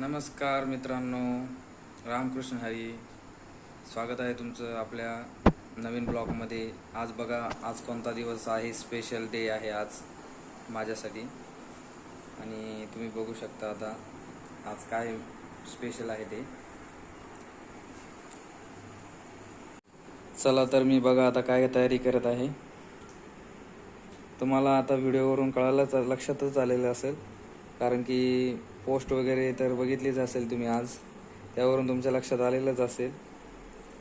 नमस्कार मित्रांनो रामकृष्ण हरी. स्वागत आहे तुमचं आपल्या नवीन ब्लॉगमध्ये. आज बघा आज कोणता दिवस आहे? स्पेशल डे आहे आज माझ्यासाठी. आणि तुम्ही बघू शकता आता आज काय स्पेशल आहे ते. चला तर मी बघा आता काय तयारी करत आहे. तुम्हाला आता व्हिडिओवरून कळायला लक्षातच आलेलं असेल. कारण की पोस्ट वगैरे तर बघितलीच असेल तुम्ही आज. त्यावरून तुमच्या लक्षात आलेलंच असेल.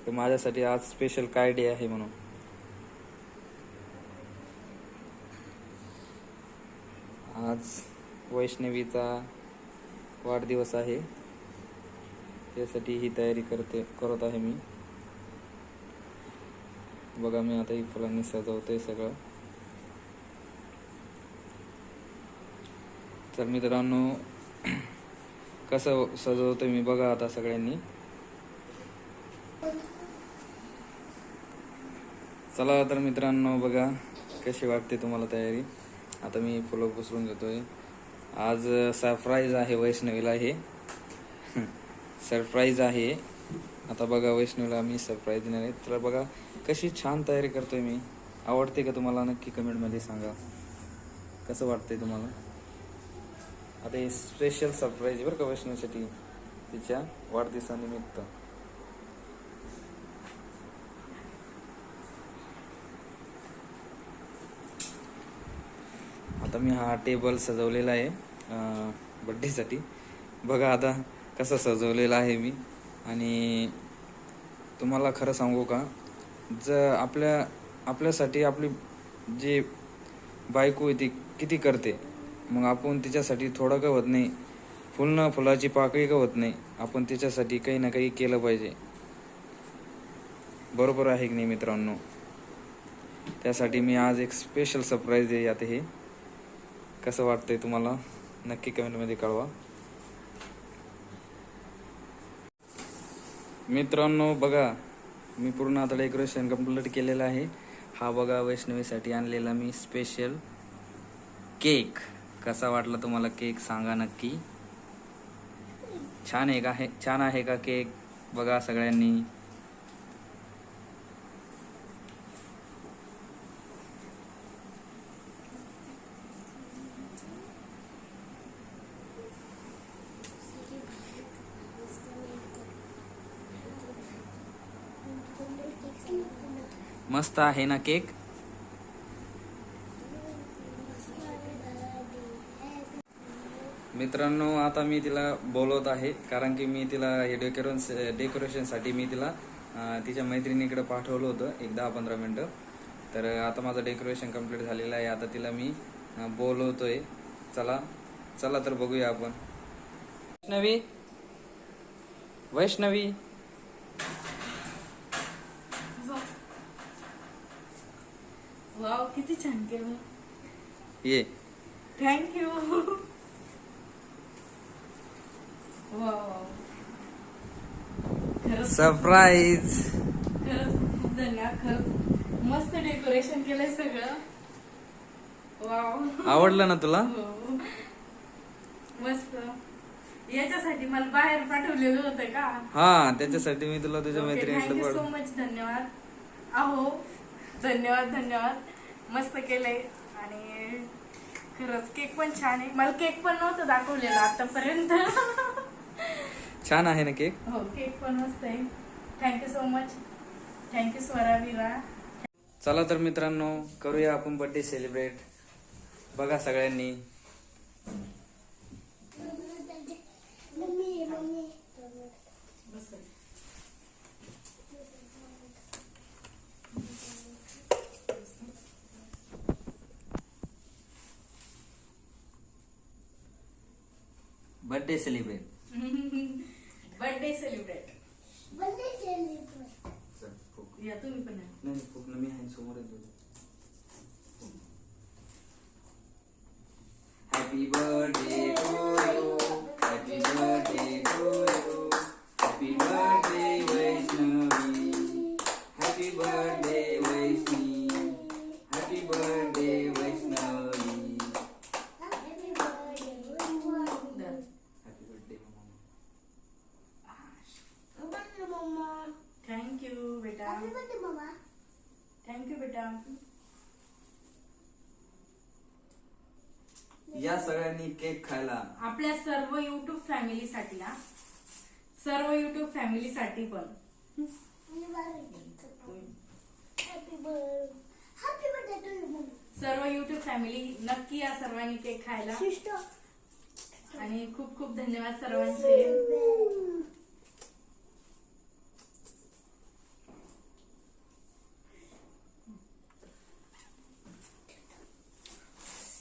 की माझ्यासाठी आज स्पेशल काय डे आहे म्हणून? आज वैष्णवीचा वाढदिवस आहे. त्यासाठी ही तयारी करते करत आहे मी. बघा मी आता ही फुलांनी सजवतोय सगळं. तर मित्रांनो कसं सजवतो मी बघा आता सगळ्यांनी. चला तर मित्रांनो बघा कशी वाटते तुम्हाला तयारी. आता मी फुलं पुसरून घेतोय आज सरप्राईज आहे वैष्णवीला हे. सरप्राईज आहे. आता बघा वैष्णवीला मी सरप्राईज देणार आहे. तर बघा कशी छान तयारी करतोय मी. आवडते का तुम्हाला? नक्की कमेंटमध्ये सांगा. कसं वाटतंय तुम्हाला? आता हे स्पेशल सरप्राईज बरं का वैष्णवीसाठी तिच्या वाढदिवसानिमित्त. आता मी हा टेबल सजवलेला आहे बड्डेसाठी बघा आता कसं सजवलेला आहे मी. आणि तुम्हाला खरं सांगू का जर आपल्या आपल्यासाठी आपली जे बायको आहे ती किती करते? मग आपण तिच्यासाठी थोडं का होत नाही फुल ना फुलाची पाकळी का होत नाही आपण त्याच्यासाठी काही ना काही केलं पाहिजे. बरोबर आहे की नाही मित्रांनो? त्यासाठी मी आज एक स्पेशल सरप्राईज आहे आता हे. कसं वाटतंय तुम्हाला? नक्की कमेंटमध्ये कळवा. मित्रांनो बघा मी पूर्ण आता डेकोरेशन कंप्लीट केलेलं आहे. हा बघा वैष्णवीसाठी आणलेला मी स्पेशल केक कसा वाटला तुम्हाला केक? सांगा नक्की. छान आहे का आहे छान आहे का केक? बघा सगळ्यांनी. मस्त आहे ना केक? मित्रांनो आता मी तिला बोलवत आहे कारण की मी तिला हे डेकोरेशन डेकोरेशनसाठी मी तिला तिच्या मैत्रिणीकडे पाठवलं होतं एक दहा पंधरा मिनटं. तर आता माझं डेकोरेशन कंप्लीट झालेलं आहे आता तिला मी बोलवतोय. चला चला तर बघूया आपण. वैष्णवी? वैष्णवी? वाव. किती छान केलं. ये. थँक्यू सरप्राईज खरंच खूप धन्यवाद. खरंच मस्त डेकोरेशन केलंय सगळं. वाव. आवडलं ना तुला? हो. मस्त. याच्यासाठी मला बाहेर पाठवलेलं होतं का? हा त्याच्यासाठी मी तुला तुझ्या थँक्यू सो मच धन्यवाद. अहो धन्यवाद धन्यवाद. मस्त केलंय. आणि खरंच केक पण छान आहे. मला केक पण नव्हतं दाखवलेलं आतापर्यंत. छान आहे ना केक? हो केक पण मस्त आहे. Thank you so much thank you Swara Vira चला तर मित्रांनो करूया आपण बर्थडे सेलिब्रेट बघा सगळ्यांनी. बर्थडे सेलिब्रेट बर्थडे सेलिब्रेट या तुम्ही पण. नाही पूर्ण मी आहे समोर happy birthday to you happy birthday to you happy birthday Vaishnavi happy birthday Vaishni happy birthday Vaishnavi द्या. Happy birthday happy birthday mamma thank you बेटा या सगळ्यांनी केक खायला. आपल्या सर्व युट्यूब फॅमिलीसाठी हा. सर्व युट्यूब फॅमिलीसाठी पण. Happy birthday happy birthday to you mummy सर्व युट्यूब फॅमिली नक्की या सर्वांनी केक खायला. सिस्टर आणि खूप खूप धन्यवाद सर्वांचे.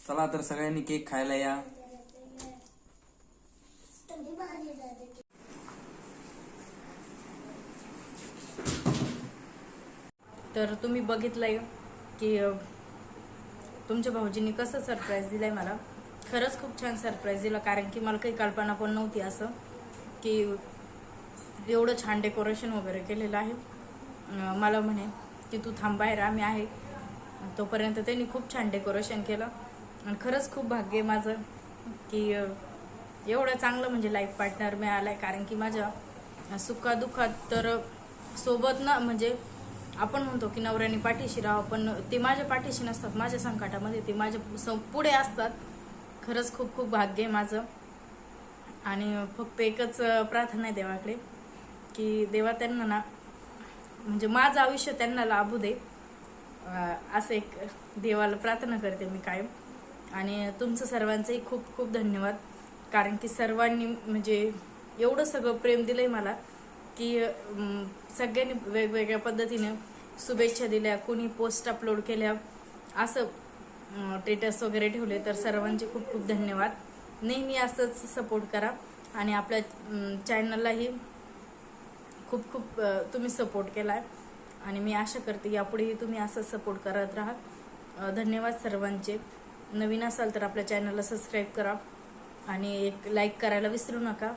चला तर सगळ्यांनी केक खायला या. तर तुम्ही बघितलंय की तुमच्या भाऊजींनी कसं सरप्राईज दिलंय मला. खरंच खूप छान सरप्राईज दिला कारण की मला काही कल्पना पण नव्हती असं की एवढं छान डेकोरेशन वगैरे केलेलं आहे. मला म्हणे की तू थांब बाहेर आम्ही आहे. तोपर्यंत त्यांनी खूप छान डेकोरेशन केलं. आणि खरंच खूप भाग्य आहे माझं की एवढं चांगलं म्हणजे लाईफ पार्टनर मिळाला आहे कारण की माझ्या सुखादुखात तर सोबत ना म्हणजे आपण म्हणतो की नवऱ्याने पाठीशी राहावं पण ते माझ्या पाठीशी नसतात माझ्या संकटामध्ये ते माझ्या स- पुढे असतात. खरंच खूप खूप भाग्य आहे माझं. आणि फक्त एकच प्रार्थना आहे देवाकडे की देवा त्यांना ना म्हणजे माझं आयुष्य त्यांना लाभू दे. असं एक देवाला प्रार्थना करते मी कायम. आणि तुमचं सर्वांचंही खूप खूप धन्यवाद. कारण की सर्वांनी म्हणजे एवढं सगळं प्रेम दिलंय मला की सगळ्यांनी वेगवेगळ्या पद्धतीने शुभेच्छा दिल्या कोणी पोस्ट अपलोड केल्या असं स्टेटस वगैरे ठेवले तर सर्वांचे खूप खूप धन्यवाद. नेहमी असंच सपोर्ट करा आणि आपल्या चॅनललाही खूप खूप तुम्ही सपोर्ट केला आहे आणि मी आशा करते यापुढेही तुम्ही असंच सपोर्ट करत राहा. धन्यवाद सर्वांचे. नवीन असाल तर आपल्या चॅनलला सबस्क्राईब करा आणि एक लाईक करायला विसरू नका.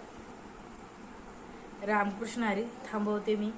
रामकृष्ण हरी थांबवते मी.